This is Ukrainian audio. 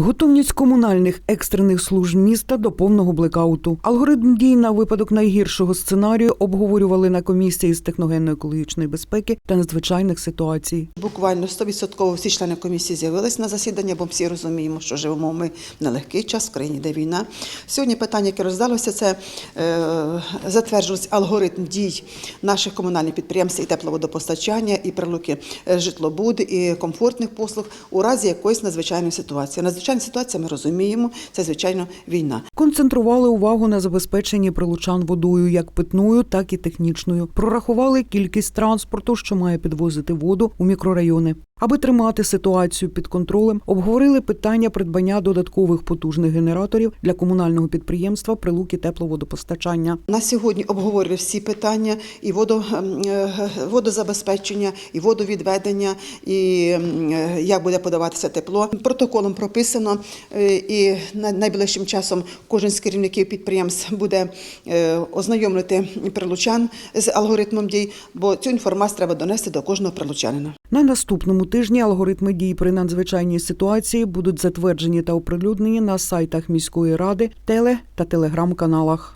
Готовність комунальних екстрених служб міста до повного блекауту. Алгоритм дій на випадок найгіршого сценарію обговорювали на комісії з техногенно-екологічної безпеки та надзвичайних ситуацій. Буквально 100% всі члени комісії з'явились на засідання, бо всі розуміємо, що живемо ми в нелегкий час, в країні де війна. Сьогодні питання, яке роздалося, це е, затверджувався алгоритм дій наших комунальних підприємств і тепловодопостачання, і прилуки е, житлобуд, і комфортних послуг у разі якоїсь надзвичайної ситуації. Надзвичайна ситуація, ми розуміємо, це звичайно війна. Концентрували увагу на забезпеченні прилучан водою як питною, так і технічною. Прорахували кількість транспорту, що має підвозити воду у мікрорайони. Аби тримати ситуацію під контролем, обговорили питання придбання додаткових потужних генераторів для комунального підприємства прилуки тепловодопостачання. На сьогодні обговорювали всі питання і ем, е, водозабезпечення, і водовідведення, і е, як буде подаватися тепло. Протоколом прописано, е, і на- найближчим часом кожен з керівників підприємств буде ознайомлювати прилучан з алгоритмом дій, бо цю інформацію треба донести до кожного прилучанина. На наступному тижні алгоритми дій при надзвичайній ситуації будуть затверджені та оприлюднені на сайтах міської ради, теле та телеграм-каналах.